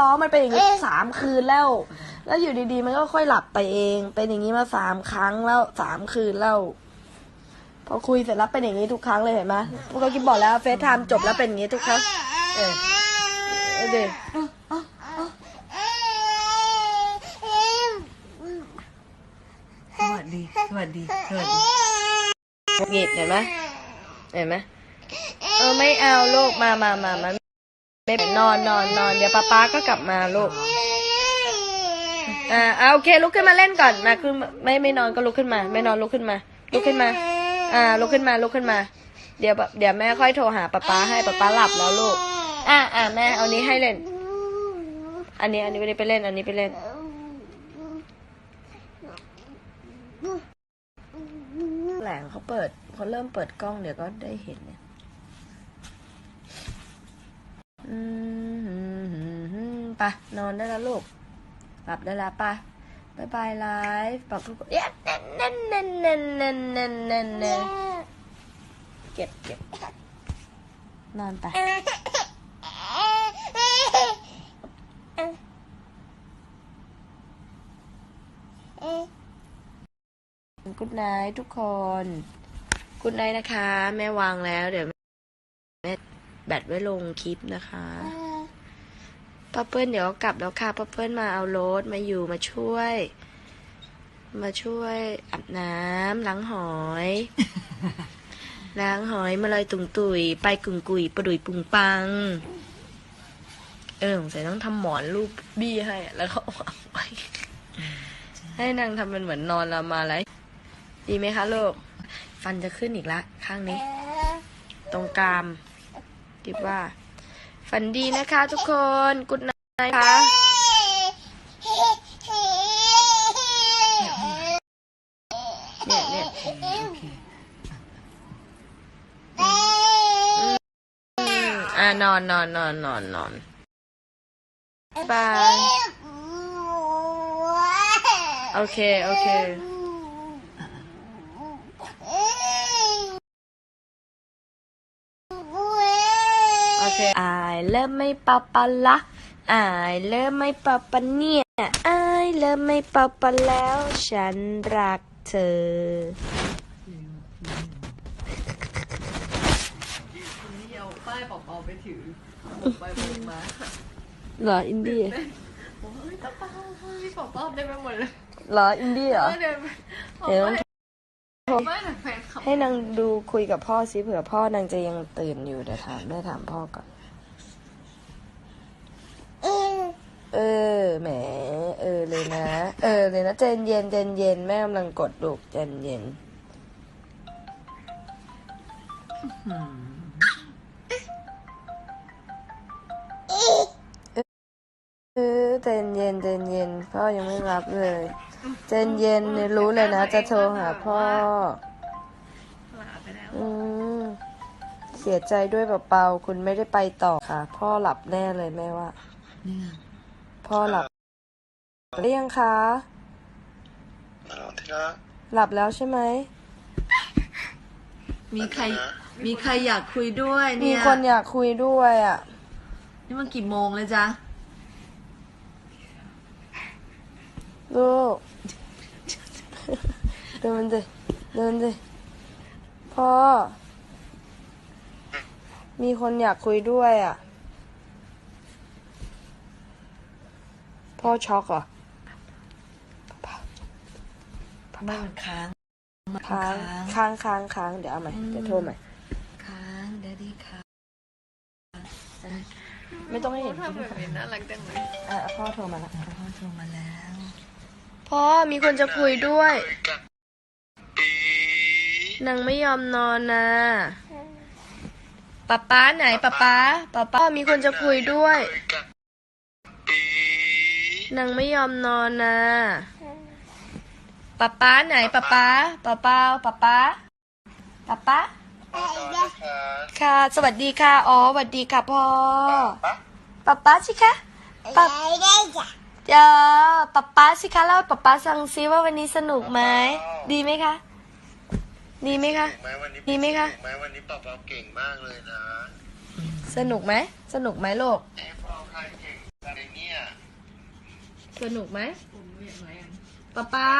ร้องมันเป็นอย่างนี้สามคืนแล้ว แล้วอยู่ดีๆ มันก็ค่อยหลับไปเอง เป็นอย่างนี้มาสามครั้งแล้วสามคืนแล้ว พอคุยเสร็จแล้วเป็นอย่างนี้ทุกครั้งเลยเห็นไหมพวกเรากินบอกแล้วเฟซไทม์จบแล้วเป็นอย่างนี้ทุกครั้งเออเอาดิสวัสดี สวัสดี สวัสดีหงิดเห็นไหมเห็นไหมเออไม่เอาลูกมามามามา ไม่นอนนอนนอนเดี๋ยวป๊าป๊าก็กลับมาลูก อ่าเอาโอเคลุกขึ้นมาเล่นก่อนมาขึ้นไม่ไม่นอนก็ลุกขึ้นมา ไม่นอนลุกขึ้นมา ลุกขึ้นมา อ่าลุกขึ้นมาลุกขึ้นมา เดี๋ยวเดี๋ยวแม่ค่อยโทรหาป๊าป๊าให้ป๊าป๊าหลับแล้วลูก อ่าอ่าแม่เอานี้ให้เล่น อันนี้อันนี้ไม่ได้ไปเล่นอันนี้ไปเล่นแหลงเขาเปิดเขาเริ่มเปิดกล้องเดี๋ยวก็ได้เห็นเนี่ย อืมไปนอนได้แล้วลูกหลับได้แล้วปะบายบายไลฟ์บอกทุกคนเอ๊ะเน่นเน่นเน่นเน่นเน่นเน่นเน่นเก็บเก็บนอนไปกุดไนทุกคนกุดไนนะคะ แม่วางแล้วเดี๋ยว แบตไว้ลงคลิปนะคะป้าเปิ้ลเดี๋ยวกลับแล้วค่ะป้าเปิ้ลมาเอารถมาอยู่มาช่วย มาช่วยอาบน้ำล้างหอยล้างหอยมาเลยตุงตุยไปกุ่งกุยประดุยปุงปัง เออสงสัยต้องทำหมอนรูปบี้ให้อะแล้วก็วางไว้ให้นางทำเป็นเหมือนนอนละมาอะไรดีไหมคะลูกฟันจะขึ้นอีกละ ข้างนี้ ตรงกราม คิดว่า ฝันดีนะคะทุกคนกุดไนคะเนี่ยเนี่ยโอเคอืมอ่านอนนอนนอนนอนนอนบายโอเค โอเค โอเคอายเริ่มไม่ปะปะละอายเริ่มไม่ปะปะเนี่ยอายเริ่มไม่ปะปะแล้ว ฉันรักเธอ นี่เอาป้ายเป่าๆไปถือไปบนมาเหรออินดี้โอ้ยตาป้าพี่เป่าๆได้ไปหมดเลยเหรออินดี้เหรอเดินไปเดี๋ยวไม่แต่แฟนขับ ให้นางดูคุยกับพ่อสิเผื่อพ่อนางจะยังตื่นอยู่เดี๋ยวถามแม่ถามพ่อก่อน เออ แหม เออเลยนะ เออเลยนะใจนเย็นใจนเย็นแม่กำลังกดลูกใจเย็นเออใจนเย็นใจนเย็นพ่อยังไม่รับเลยใจนเย็นเนรู้เลยนะ จะโทรหาพ่ออืมเสียใจด้วยเปล่าๆคุณไม่ได้ไปต่อค่ะ พ่อหลับแน่เลยแม่ว่าเนี่ย พ่อหลับหรือยังคะเอาทีละหลับแล้วใช่ไหม มีใคร มีใครอยากคุยด้วยมีเนี่ย คนอยากคุยด้วยอะ นี่มันกี่โมงเลยจ๊ะ ลูก เดินดิเดินดิพ่อ มีคนอยากคุยด้วยอะ พ่อช็อกเหรอบ้านค้างมันค้างค้างค้างค้างเดี๋ยวเอาใหม่เดี๋ยวโทรใหม่ค้างเดดดี้ค้างไม่ต้องให้เห็นทำแบบนี้น่ารักจังเลยอะพ่อโทรมาแล้วพ่อโทรมาแล้วพ่อมีคนจะคุยด้วยกับปีนางไม่ยอมนอนนะป๊าป๊าไหนป๊าป๊าป๊าป๊ามีคนจะคุยด้วยกับปี นางไม่ยอมนอนนะป๊าป๊าไหนป๊าป๊าป๊าป๊าป๊าป๊าป๊าป๊านอนนะคะค่ะ สวัสดีค่ะ อ๋อ สวัสดีค่ะพ่อปะป๊าป๊าสิคะป๊าเดี๋ยวป๊าป๊าสิคะเล่าให้ป๊าป๊าฟังซิว่าวันนี้สนุกไหม ดีไหมคะ ดีไหมคะถูกไหมวันนี้ดีไหมคะถูกไหมวันนี้ปอบเราเก่งมากเลยนะ สนุกไหม สนุกไหมลูก สนุกไหมผมเรียกอะไรกันป้าเป้า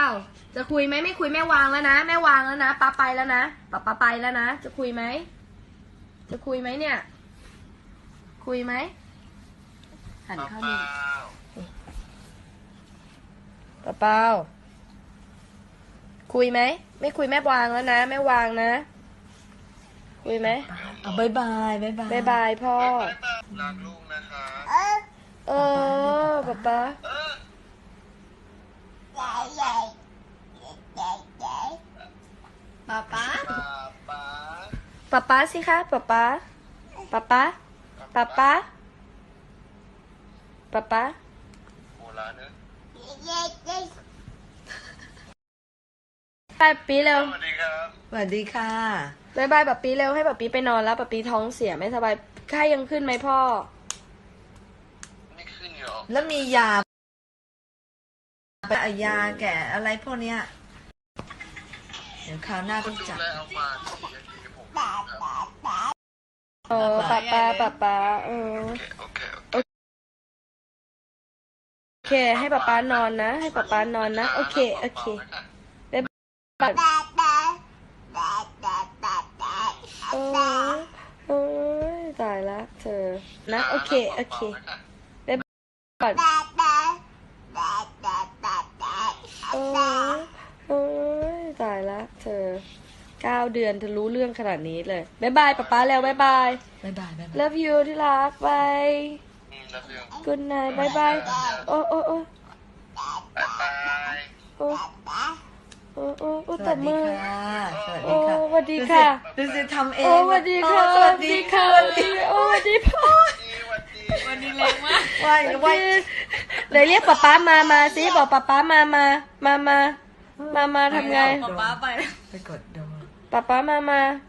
จะคุยไหมไม่คุยแม่วางแล้วนะ แม่วางแล้วนะป้าไปแล้วนะป้าป้าไปแล้วนะ จะคุยไหม จะคุยไหมเนี่ย คุยไหมหันเปล่าเข้าเปนี่ล่าป้าเป้าคุยไหม ไม่คุยแม่วางแล้วนะ แม่วางนะ คุยไหมเอาบายบายบายบายบายบายพ่อไปเปล่ารักลูกนะคะ เออป้าป้า เออ ป๊าป๊า ป้า ป้าป้าป้าสิคะป้าป้าป้าป้าป้าป้าป้าป้าโบราณเนอะไปปีเร็วสวัสดีครับสวัสดีค่ะ บายบายป้าปีเร็วให้ป้าปีไปนอนแล้วป้าปีท้องเสียไม่สบายไข้ยังขึ้นไหมพ่อ ไม่ขึ้นเหรอแล้วมียาไปเอายาแก่อะไรพวกเนี้ยเดี๋ยวคราวหน้าคุต้ณองดูจัด แลเอามาสี่ นาทีกับผมครับเออป้าป้าป้าป้าเออโอเค โอเค โอเค ให้ป้าป้านอนนะ ให้ป้าป้านอนนะ โอเค โอเคป้าโอ้ยโอ้ยตายละเธอ นะ โอเค โอเคก่อนโอ้ยโอ้ยตายละเธอ เก้าเดือนเธอรู้เรื่องขนาดนี้เลยบายบายป้าป้าแล้วบายบายบายบายบายบาย love you ที่รักบายอืมแล้วเรื่อง good night บายบาย โอ้โอ้โอ้บายบายโอ้โอ้โอ้โอ้สตวับสมืดีอค่ะสวัสโอ้ดีค่ะ สวัสดีค่ะดูสิทำเองโอ้สวัสดีค่ะโอ้สวัสดีค่ะสวัสดีโอ้สวัสดีพ่อสวัสดีวันนี้แรงมากว่ายสวัว่ายสดีเลยเรียกป๊าป๊ามา มาสิบอกป๊าป๊ามา มา มา มา มา มาทำไง ป๊าป๊าไปไปกด 爸爸妈妈。